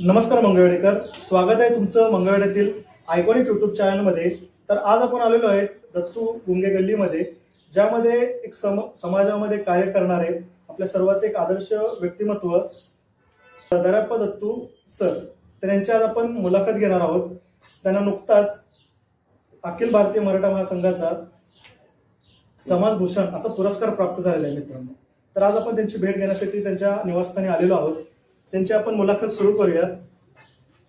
नमस्कार मंगळवेडेकर. स्वागत आहे तुमचं मंगळवेड्यातील आयकॉनिक युट्यूब चॅनलमध्ये तर आज आपण आलेलो आहे दत्तू गुंगे गल्लीमध्ये ज्यामध्ये एक सम समाजामध्ये कार्य करणारे आपल्या सर्वांचे एक आदर्श व्यक्तिमत्व दराप्पा दत्तू सर. त्यांची आज आपण मुलाखत घेणार आहोत. त्यांना नुकताच अखिल भारतीय मराठा महासंघाचा समाजभूषण असा पुरस्कार प्राप्त झालेला आहे मित्रांनो. तर आज आपण त्यांची भेट घेण्यासाठी त्यांच्या निवासस्थानी आलेलो आहोत. त्यांची आपण मुलाखत सुरू करूयात.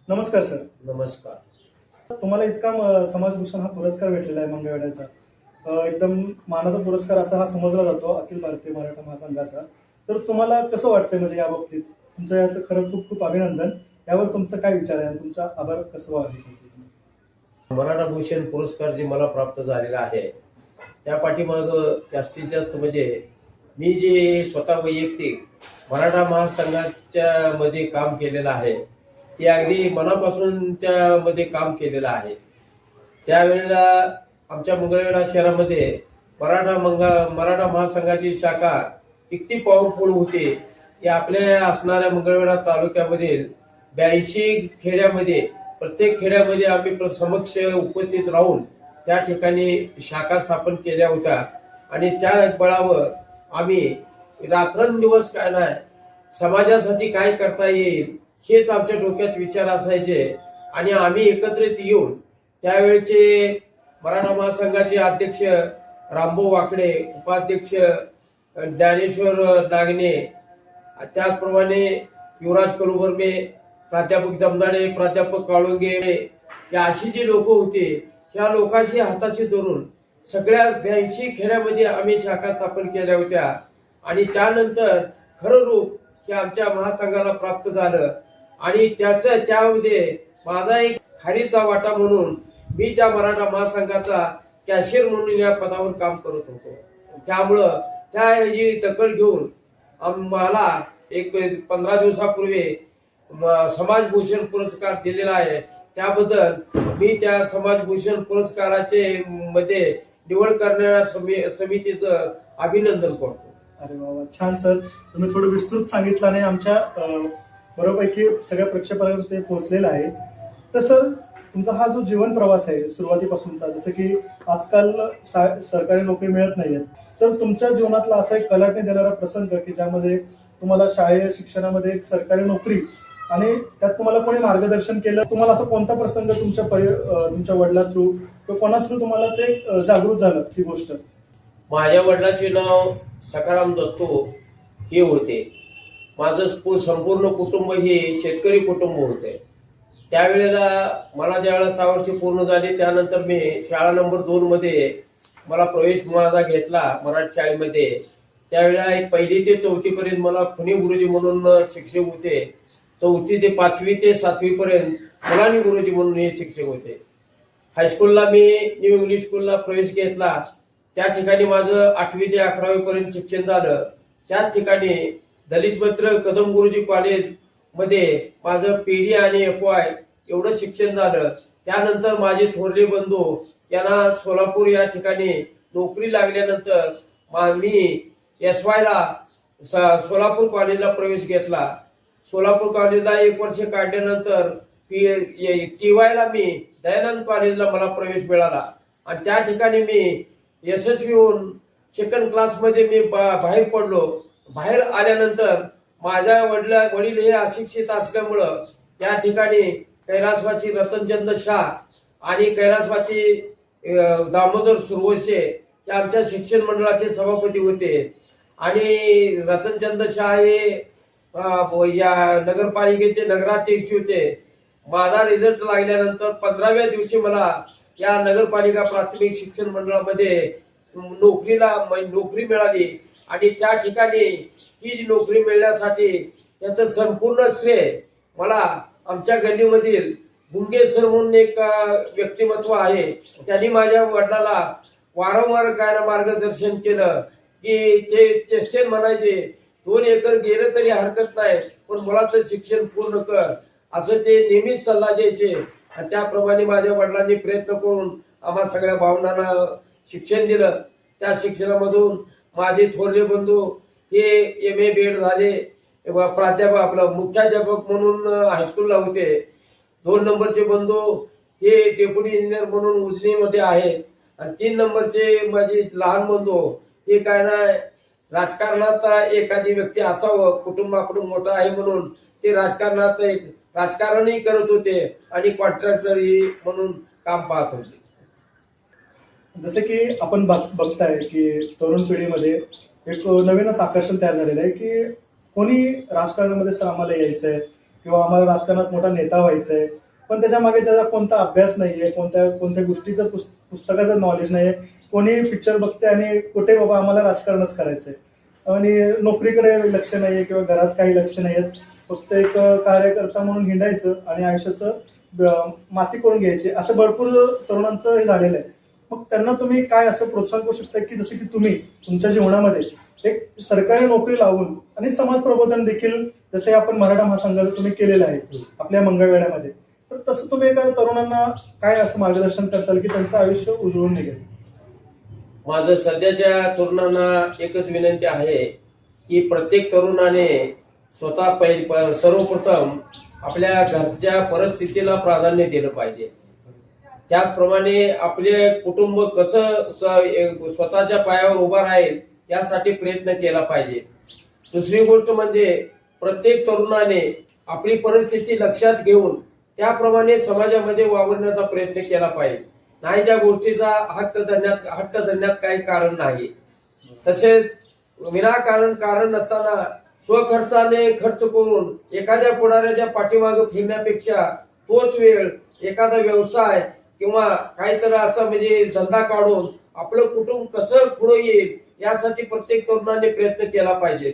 नमस्कार सर. नमस्कार. तुम्हाला इतका समाजभूषण हा पुरस्कार भेटलेला आहे मंगळवेड्याचा एकदम मानाचा पुरस्कार असा हा समजला जातो अखिल भारतीय मराठा महासंघाचा. तर तुम्हाला कसं वाटतंय म्हणजे या बाबतीत? तुमचं यात खरं खूप खूप अभिनंदन. यावर तुमचं काय विचार आहे? तुमचा आभार कसं व्हावे मराठा भूषण पुरस्कार जे मला प्राप्त झालेला आहे त्या पाठीमाग जास्तीत जास्त म्हणजे मी जे स्वतः वैयक्तिक मराठा महासंघाच्या मध्ये काम केलेलं आहे ते अगदी मनापासून त्यामध्ये काम केलेलं आहे. त्यावेळेला आमच्या मंगळवेढा शहरामध्ये मराठा मंगा मराठा महासंघाची शाखा इतकी पॉवरफुल होती की आपल्या असणाऱ्या मंगळवेढा तालुक्यामधील ब्याऐंशी खेड्यामध्ये प्रत्येक खेड्यामध्ये आम्ही प्र- समक्ष उपस्थित राहून त्या ठिकाणी शाखा स्थापन केल्या होत्या. आणि त्या बळावर आम्ही रात्रंदिवस काय नाही समाजासाठी काय करता येईल हेच आमच्या डोक्यात विचार असायचे. आणि आम्ही एकत्रित येऊन त्यावेळचे मराठा महासंघाचे अध्यक्ष रामभाऊ वाकडे उपाध्यक्ष ज्ञानेश्वर नागणे त्याचप्रमाणे युवराज कलुबर्मे प्राध्यापक जमदाडे प्राध्यापक काळुंगे या अशी जी लोक होती ह्या लोकांशी हाताशी धरून सगळ्या ब्याऐंशी खेड्यामध्ये आम्ही शाखा स्थापन केल्या होत्या. आणि त्यानंतर खरं रूप हे आमच्या महासंघाला प्राप्त झालं. आणि त्याचं त्यामध्ये माझा एक खारीचा वाटा म्हणून मी त्या मराठा महासंघाचा कॅशियर म्हणून या पदावर काम करत होतो. त्यामुळं त्या ह्याची दखल घेऊन मला एक पंधरा दिवसापूर्वी समाजभूषण पुरस्कार दिलेला आहे. त्याबद्दल मी त्या समाजभूषण पुरस्काराचे मध्ये निवड करणाऱ्या समी- समितीचं अभिनंदन करतो. अरे बाबा छान सर. तुम्ही थोडं विस्तृत सांगितलं आणि आमच्या बरोबरपैकी बरोपैकी सगळ्या प्रेक्षकांपर्यंत ते पोहोचलेलं आहे. तर सर तुमचा हा जो जीवन प्रवास आहे सुरुवातीपासूनचा जसं की आजकाल शा- सरकारी नोकरी मिळत नाही तर तुमच्या जीवनातला असा एक कलाटणी देणारा प्रसंग की ज्यामध्ये तुम्हाला शालेय शिक्षणामध्ये एक सरकारी नोकरी आणि त्यात तुम्हाला कोणी मार्गदर्शन केलं? तुम्हाला असा कोणता प्रसंग तुमच्या परि तुमच्या वडिला थ्रू किंवा कोणा थ्रू तुम्हाला ते जागृत झालं ती गोष्ट? माझ्या वडिलाचे नाव सकाराम दत्तो हे होते. माझं संपूर्ण कुटुंब हे शेतकरी कुटुंब होते. त्यावेळेला मला ज्यावेळेला सहा वर्ष पूर्ण झाली त्यानंतर मी शाळा नंबर दोन मध्ये मला प्रवेश माझा घेतला मराठी शाळेमध्ये. त्यावेळेला एक पहिली ते चौथीपर्यंत मला खुनी गुरुजी म्हणून शिक्षक होते. चौथी ते पाचवी ते सातवी पर्यंत मुलानी गुरुजी म्हणून हे शिक्षक होते. हायस्कूलला मी न्यू इंग्लिश स्कूलला प्रवेश घेतला. त्या ठिकाणी माझं आठवी ते अकरावी पर्यंत शिक्षण झालं. त्याच ठिकाणी दलित मित्र कदम गुरुजी कॉलेजमध्ये माझं पीडी आणि एफ वाय एवढं शिक्षण झालं. त्यानंतर माझे थोरले बंधू यांना सोलापूर या ठिकाणी नोकरी लागल्यानंतर मा- मी एस वायला सोलापूर कॉलेजला प्रवेश घेतला. सोलापूर कॉलेजला एक वर्ष काढल्यानंतर टी वायला मी दयानंद कॉलेजला मला प्रवेश मिळाला. आणि त्या ठिकाणी मी यशस्वी होऊन सेकंड क्लासमध्ये मी बा- बाहेर पडलो. बाहेर आल्यानंतर माझ्या वडिला वडील हे अशिक्षित असल्यामुळं त्या ठिकाणी कैलासवाची रतनचंद शाह आणि कैलासवाची दामोदर सुरवसे हे आमच्या शिक्षण मंडळाचे सभापती होते. आणि रतनचंद शाह हे या नगरपालिकेचे नगराध्यक्ष होते. माझा रिझल्ट लागल्यानंतर पंधराव्या दिवशी मला या नगरपालिका प्राथमिक शिक्षण मंडळामध्ये नोकरीला म- नोकरी मिळाली. आणि त्या ठिकाणी ही जी नोकरी मिळण्यासाठी याचं संपूर्ण श्रेय मला आमच्या गल्लीमधील गुंगेश्वर म्हणून एक व्यक्तिमत्व आहे. त्यांनी माझ्या वडिलाला वारंवार काय मार्गदर्शन केलं. की ते चेष्टेन म्हणायचे दोन एकर गेलं तरी हरकत नाही. पण मुलाचं शिक्षण पूर्ण कर. असं ते नेहमीच सल्ला द्यायचे. आणि त्याप्रमाणे माझ्या वडिलांनी प्रयत्न करून आम्हा सगळ्या भावनांना शिक्षण दिलं. त्या शिक्षणामधून माझे थोरले बंधू हे एम ए बी एड झाले. प्राध्यापक आपलं मुख्याध्यापक म्हणून हायस्कूलला होते. दोन नंबरचे बंधू हे डेप्युटी इंजिनियर म्हणून उजनीमध्ये आहेत आणि तीन नंबरचे माझे लहान बंधू हे काय नाही राजकारणात एखादी व्यक्ती असावं कुटुंबाकडून मोठा आहे म्हणून ते राजकारणात एक राजकारणही करत होते आणि कॉन्ट्रॅक्टरही म्हणून काम पाहत होते. जसं की आपण बघ- बघताय की तरुण पिढीमध्ये एक नवीनच आकर्षण तयार झालेलं आहे की कोणी राजकारणामध्ये सर आम्हाला यायचंय किंवा आम्हाला राजकारणात मोठा नेता व्हायचंय पण त्याच्यामागे त्याचा कोणता अभ्यास नाहीये कोणत्या कोणत्या गोष्टीचं पुस्तकाचं नॉलेज नाहीये कोणी पिक्चर बघते आणि कुठे बाबा आम्हाला राजकारणच करायचंय. आणि नोकरीकडे लक्ष नाहीये किंवा घरात काही लक्ष नाहीये फक्त एक कार्यकर्ता म्हणून हिंडायचं आणि आयुष्याचं माती करून घ्यायची. असं भरपूर तरुणांचं हे झालेलं आहे. मग त्यांना तुम्ही काय असं प्रोत्साहन करू शकता की जसं की तुम्ही तुमच्या जीवनामध्ये एक सरकारी नोकरी लावून आणि समाज प्रबोधन देखील जसे आपण मराठा महासंघाचं तुम्ही केलेलं आहे आपल्या मंगळवेड्यामध्ये तर तसं तुम्ही एका तरुणांना काय असं मार्गदर्शन करचाल की त्यांचं आयुष्य उजळून निघेल? माझं सध्याच्या तरुणांना एकच विनंती आहे की प्रत्येक तरुणाने स्वतः पहि प- सर्वप्रथम आपल्या घरच्या परिस्थितीला प्राधान्य दिलं पाहिजे. त्याचप्रमाणे आपले कुटुंब कसं स्वतःच्या पायावर उभं राहील यासाठी प्रयत्न केला पाहिजे. दुसरी गोष्ट म्हणजे प्रत्येक तरुणाने आपली परिस्थिती लक्षात घेऊन त्याप्रमाणे समाजामध्ये वावरण्याचा प्रयत्न केला पाहिजे. नाही त्या गोष्टीचा हक्क धरण्यात हट्ट धरण्यात काही कारण नाही. तसेच विनाकारण कारण नसताना स्वखर्चाने खर्च करून एखाद्या पुढाऱ्याच्या पाठीमागे फिरण्यापेक्षा तोच वेळ एखादा व्यवसाय किंवा काहीतरी असं म्हणजे धंदा काढून आपलं कुटुंब कसं पुढे येईल यासाठी प्रत्येक तरुणाने प्रयत्न केला पाहिजे.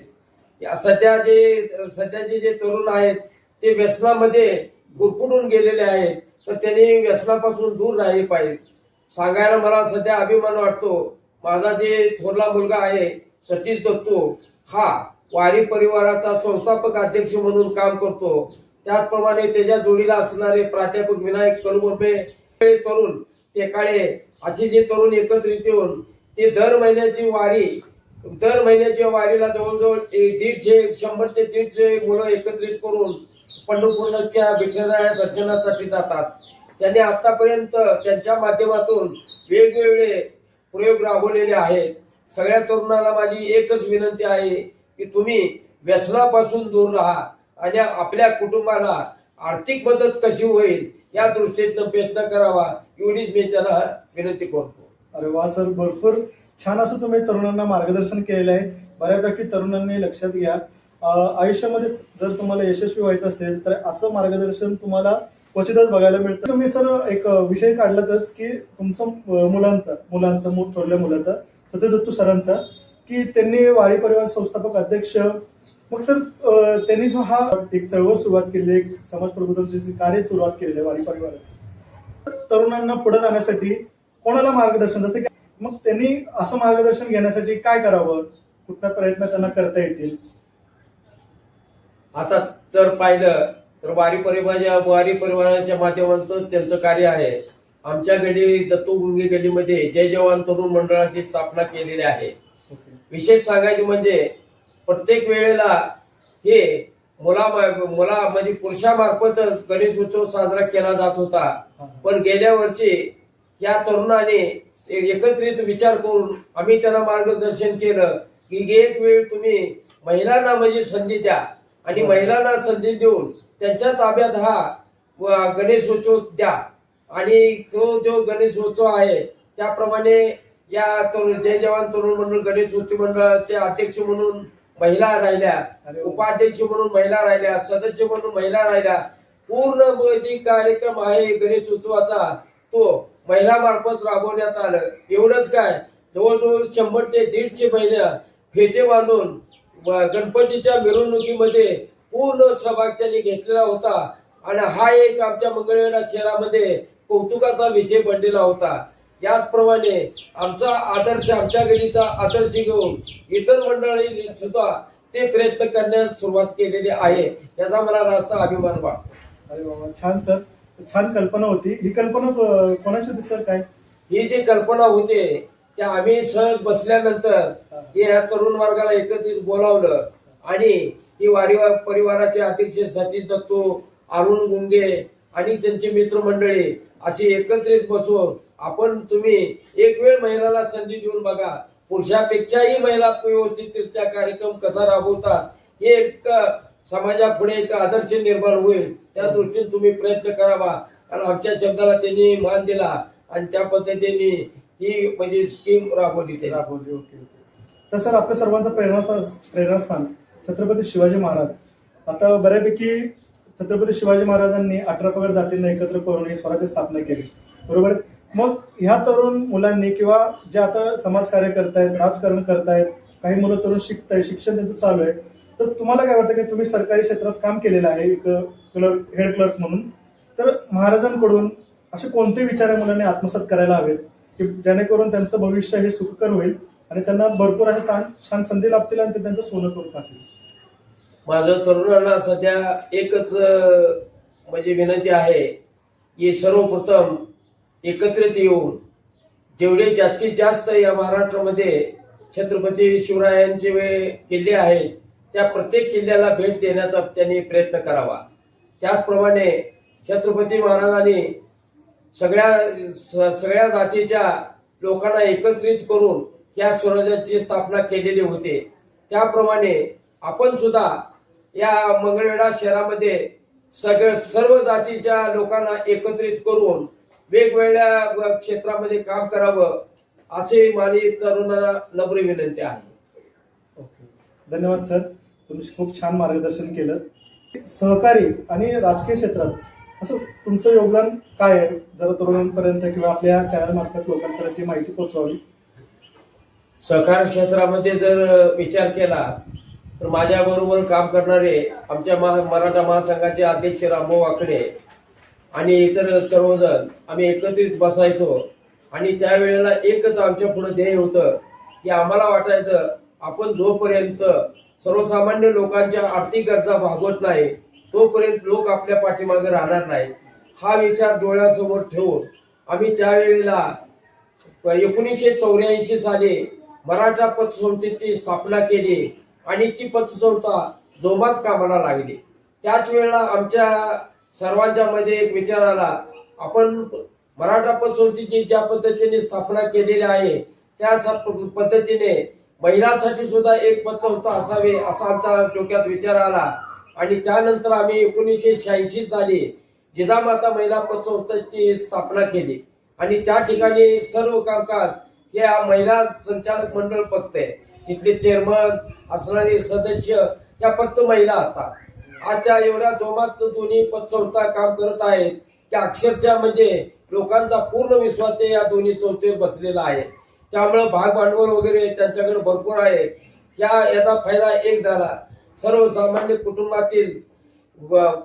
या सध्या जे सध्याचे जे तरुण आहेत ते व्यसनामध्ये गुरफुडून गेलेले आहेत. तर त्यांनी व्यसनापासून दूर राहिले पाहिजे. सांगायला मला सध्या अभिमान वाटतो. माझा जे थोरला मुलगा आहे सतीश दत्तो हा वारी परिवाराचा संस्थापक अध्यक्ष म्हणून काम करतो. त्याचप्रमाणे त्याच्या जोडीला असणारे प्राध्यापक विनायक कलुबे तरुण ते काळे असे जे तरुण एकत्रित येऊन ते दर महिन्याची वारी दर महिन्याच्या वारीला जवळजवळ एक दीडशे शंभर ते दीडशे मुलं एकत्रित करून पंढरपूरच्या विठ्ठलराया दर्शनासाठी जातात. त्यांनी आतापर्यंत त्यांच्या माध्यमातून वेगवेगळे प्रयोग राबवलेले आहेत. सगळ्या तरुणाला माझी एकच विनंती आहे की तुम्ही व्यसनापासून दूर राहा आणि आपल्या कुटुंबाला आर्थिक मदत कशी होईल या दृष्टीतनं प्रयत्न करावा एवढीच मी त्याला विनंती करतो. अरे वा सर भरपूर छान असं तुम्ही तरुणांना मार्गदर्शन केलेलं आहे. बऱ्यापैकी तरुणांनी लक्षात घ्या. आयुष्यामध्ये जर तुम्हाला यशस्वी व्हायचं असेल तर असं मार्गदर्शन तुम्हाला क्वचितच बघायला मिळतं. तुम्ही सर एक विषय काढलातच की तुमचं मुलांचा मुलांचा थोरल्या मुलाचा सत्यदत्तू सरांचा की त्यांनी वारी परिवार संस्थापक अध्यक्ष मग सर त्यांनी जो हा एक चळवळ सुरुवात केली एक समाज प्रबोधनाची कार्य सुरुवात केलेलं आहे वारी परिवाराचं तर तरुणांना पुढे जाण्यासाठी कोणाला मार्गदर्शन? जसं की मग त्यांनी असं मार्गदर्शन घेण्यासाठी काय करावं? कुठला प्रयत्न त्यांना करता येतील? आता जर पाहिलं तर वारी परिवाराच्या वारी परिवाराच्या माध्यमातून त्यांचं कार्य आहे. आमच्या गली दत्तू गुंगे गलीमध्ये जय जवान तरुण मंडळाची स्थापना केलेली आहे. विशेष सांगायचे म्हणजे प्रत्येक वेळेला हे मुला मुला म्हणजे पुरुषामार्फतच गणेश उत्सव साजरा केला जात होता. पण गेल्या वर्षी या तरुणाने एकत्रित विचार करून आम्ही त्यांना मार्गदर्शन केलं. की एक वेळ तुम्ही महिलांना म्हणजे संधी द्या. आणि महिलांना संधी देऊन त्यांच्या ताब्यात हा गणेशोत्सव द्या. आणि तो जो गणेशोत्सव आहे त्याप्रमाणे या तरुण जय जवान तरुण मंडळ गणेश उत्सव मंडळाचे अध्यक्ष म्हणून महिला राहिल्या. उपाध्यक्ष म्हणून महिला राहिल्या सदस्य म्हणून महिला राहिल्या. पूर्ण जे कार्यक्रम आहे गणेश उत्सवाचा तो महिला मार्फत राबवण्यात आलं. एवढंच काय जवळजवळ शंभर ते दीडशे महिला फेटे बांधून गणपतीच्या मिरवणुकीमध्ये पूर्ण सहभाग त्यांनी घेतलेला होता. आणि हा एक आमच्या मंगळवेढा शहरामध्ये कौतुकाचा विषय बनलेला होता. याचप्रमाणे आमचा आदर्श आमच्या गलीचा आदर्श घेऊन इतर मंडळी सुद्धा ते प्रयत्न करण्यास सुरुवात केलेली आहे. याचा मला रास्ता अभिमान वाटतो. अरे बाबा छान सर. छान कल्पना होती. ही कल्पना कोणाची होती सर? काय? ही जी कल्पना होते त्या आम्ही सहज बसल्यानंतर हे या तरुण वर्गाला एकत्रित बोलावलं. आणि ही वारी परिवाराचे अध्यक्ष सतीश दत्तू अरुण गुंगे आणि त्यांची मित्रमंडळी अशी एकत्रित बसून आपण तुम्ही एक वेळ महिलाला संधी देऊन बघा. पुरुषापेक्षाही महिला व्यवस्थितरित्या कार्यक्रम कसा राबवतात हे एक समाजापुढे एक आदर्श निर्माण होईल. त्या दृष्टीने तुम्ही प्रयत्न करावा. कारण आमच्या शब्दाला त्यांनी मान दिला आणि त्या पद्धतीने ही म्हणजे स्कीम राबवली ते राबवली ओके ओके. तर सर आपल्या सर्वांचं प्रेरणा प्रेरणास्थान छत्रपती शिवाजी महाराज. आता बऱ्यापैकी छत्रपती शिवाजी महाराजांनी अठरा पगड जातींना एकत्र करून ही स्वराज्य स्थापना केली. बरोबर? मग ह्या तरुण मुलांनी किंवा जे आता समाजकार्य करतायत राजकारण करतायत काही मुलं तरुण शिकतायत शिक्षण त्यांचं चालू आहे तर तुम्हाला काय वाटतं की तुम्ही सरकारी क्षेत्रात काम केलेलं आहे एक क्लर्क हेड क्लर्क म्हणून? तर महाराजांकडून असे कोणते विचार मुलांनी आत्मसात करायला हवेत? की जेणेकरून त्यांचं भविष्य हे सुखकर होईल आणि त्यांना भरपूर अशा छान छान संधी लाभतील आणि ते त्यांचं सोनं करून पाहतील माझं तरुणांना सध्या एकच म्हणजे विनंती आहे की सर्वप्रथम एकत्रित येऊन जेवढे जास्तीत जास्त या महाराष्ट्रामध्ये छत्रपती शिवरायांचे किल्ले आहेत त्या प्रत्येक किल्ल्याला भेट देण्याचा त्यांनी प्रयत्न करावा. त्याचप्रमाणे छत्रपती महाराजांनी सगळ्या सगळ्या जातीच्या लोकांना एकत्रित करून या स्वराज्याची स्थापना केलेली होते. त्याप्रमाणे आपण सुद्धा या मंगळवेढा शहरामध्ये सगळ्या सर्व जातीच्या लोकांना एकत्रित करून वेगवेगळ्या क्षेत्रामध्ये काम करावं असे माझी तरुणांना नम्र विनंती आहे. ओके. धन्यवाद सर. तुम्ही खूप छान मार्गदर्शन केलं. सहकारी आणि राजकीय क्षेत्रात असं तुमचं योगदान काय आहे? जरा तरुणांपर्यंत किंवा आपल्या चॅनल मार्फत लोकांपर्यंत माहिती पोहोचवावी. सहकार क्षेत्रामध्ये जर विचार केला तर माझ्या बरोबर काम करणारे आमच्या मराठा महासंघाचे अध्यक्ष रामभाऊ वाकडे आणि इतर सर्वजण आम्ही एकत्रित बसायचो. आणि त्यावेळेला एकच आमच्या पुढे ध्येय होतं की आम्हाला वाटायचं आपण जोपर्यंत सर्वसामान्य लोकांच्या आर्थिक गरजा भागवत नाही तोपर्यंत लोक आपल्या पाठीमागे राहणार नाहीत. हा विचार डोळ्यासमोर ठेवून आम्ही त्यावेळेला एकोणीसशे चौऱ्याऐंशी साली मराठा पतसंस्थेची स्थापना केली आणि ती पतसंस्था जोमात कामाला लागली. त्याच वेळेला आमच्या सर्वांच्या मध्ये एक विचार आला आपण मराठा पतसंस्थेची ज्या पद्धतीने स्थापना केलेली आहे त्या पद्धतीने महिलांसाठी सुद्धा एक पतसंस्था असावी असा आमचा डोक्यात विचार आला. आणि त्यानंतर आम्ही एकोणीसशे शहाऐंशी साली जिजामाता महिला पतसंस्थेची स्थापना केली. आणि त्या ठिकाणी सर्व कामकाज हे हा महिला संचालक मंडळ बघते तिथले चेअरमन असणारे सदस्य या फक्त महिला असतात. आज त्या एवढ्या जोमात दोन्ही पतसंस्था काम करत आहेत. की अक्षरशः म्हणजे लोकांचा पूर्ण विश्वास ते या दोन्ही संस्थेवर बसलेला आहे. त्यामुळे भाग भांडवल वगैरे त्यांच्याकडे भरपूर आहे. या याचा फायदा एक झाला. सर्वसामान्य कुटुंबातील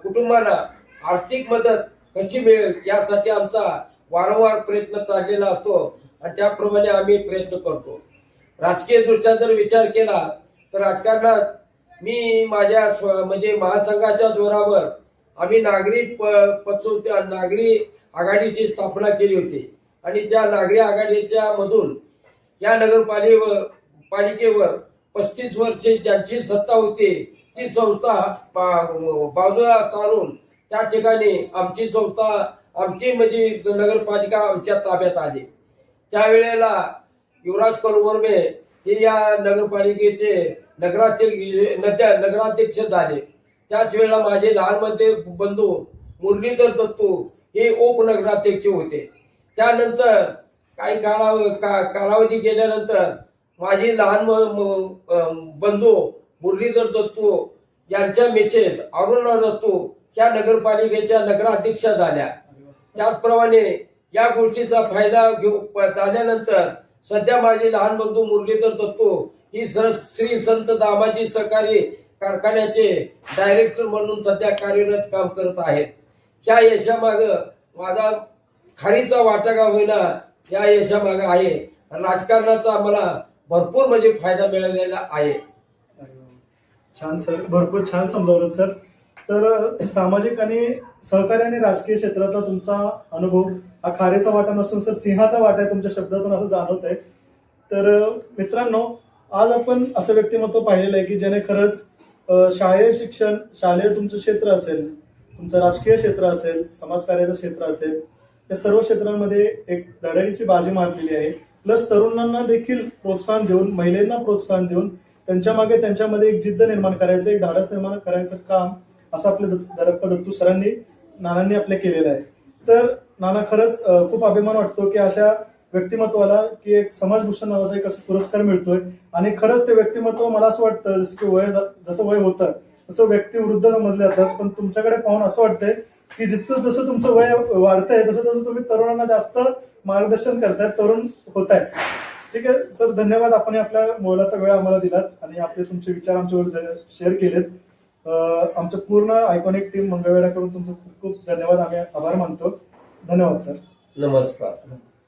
कुटुंबांना आर्थिक मदत कशी मिळेल यासाठी आमचा वारंवार प्रयत्न चाललेला असतो आणि त्याप्रमाणे आम्ही प्रयत्न करतो. राजकीय दृष्ट्या जर विचार केला तर राजकारणात मी माझ्या स्व- म्हणजे महासंघाच्या जोरावर आम्ही नागरी प- त्या नागरी आघाडीची स्थापना केली होती. आणि त्या नागरी आघाडीच्या मधून या नगरपालिके पालिकेवर पस्तीस वर्षे ज्यांची सत्ता होती ती संस्था बा- बाजूला सारून त्या ठिकाणी आमची संस्था आमची म्हणजे नगरपालिका आमच्या ताब्यात आली. त्यावेळेला युवराज कलवर्मे हे या नगरपालिकेचे नगराध्यक्ष नद्या- नगराध्यक्ष झाले. त्याच वेळेला माझे लहानमध्ये बंधू मुरलीधर दत्तू हे उपनगराध्यक्ष होते. त्यानंतर काही काळा का- कालावधी गेल्यानंतर माझी लहान म- बंधू मुरलीधर दत्तू यांच्या मिसेस अरुणा दत्तू ह्या नगरपालिकेच्या नगराध्यक्षा झाल्या. त्याचप्रमाणे या गोष्टीचा फायदा घेऊ झाल्यानंतर सध्या माझे लहान बंधू मुरलीधर दत्तू ही श्री संत दामाजी सहकारी कारखान्याचे डायरेक्टर म्हणून सध्या कार्यरत काम करत आहेत. या यशामाग माझा खारीचा वाटा का होईना या यशामाग आहे. राजकारणाचा आम्हाला भरपूर म्हणजे फायदा मिळालेला आहे. छान सर भरपूर छान समजावलं सर. तर सामाजिक आणि सहकारी आणि राजकीय क्षेत्रातला तुमचा अनुभव हा खारेचा वाटा नसून सर सिंहाचा वाटा आहे तुमच्या शब्दातून असं जाणवत आहे. तर मित्रांनो आज आपण असं व्यक्तिमत्व पाहिलेलं आहे की ज्याने खरंच शालेय शिक्षण शालेय तुमचं क्षेत्र असेल तुमचं राजकीय क्षेत्र असेल समाजकार्याचं क्षेत्र असेल या सर्व क्षेत्रांमध्ये एक धडाडीची बाजी मारलेली आहे. प्लस तरुणांना देखील प्रोत्साहन देऊन महिलांना प्रोत्साहन देऊन त्यांच्या मागे त्यांच्यामध्ये एक जिद्द निर्माण करायचं एक धाडस निर्माण करायचं काम असं आपले दत्त- दरप्पा दत्तू सरांनी नानांनी आपले केलेलं आहे. तर नाना खरंच खूप अभिमान वाटतो की अशा व्यक्तिमत्वाला की एक समाजभूषण नावाचा एक असं पुरस्कार मिळतोय. आणि खरंच ते व्यक्तिमत्व मला असं वाटतं जसं की वय जसं वय होतं तसं व्यक्ती वृद्ध समजले जातात पण तुमच्याकडे पाहून असं वाटतंय की जसं जसं तुमचं वय वाढतंय तसं तसं तुम्ही तरुणांना जास्त मार्गदर्शन करताय तरुण होत आहे ठीक आहे? तर धन्यवाद आपण आपल्या मोलाचा वेळ आम्हाला दिलात आणि आपले तुमचे विचार आमच्यावर शेअर केलेत. आमच्या पूर्ण आयकॉनिक टीम मंगळवेढाकडून तुमचं खूप खूप धन्यवाद. आम्ही आभार मानतो. धन्यवाद सर नमस्कार.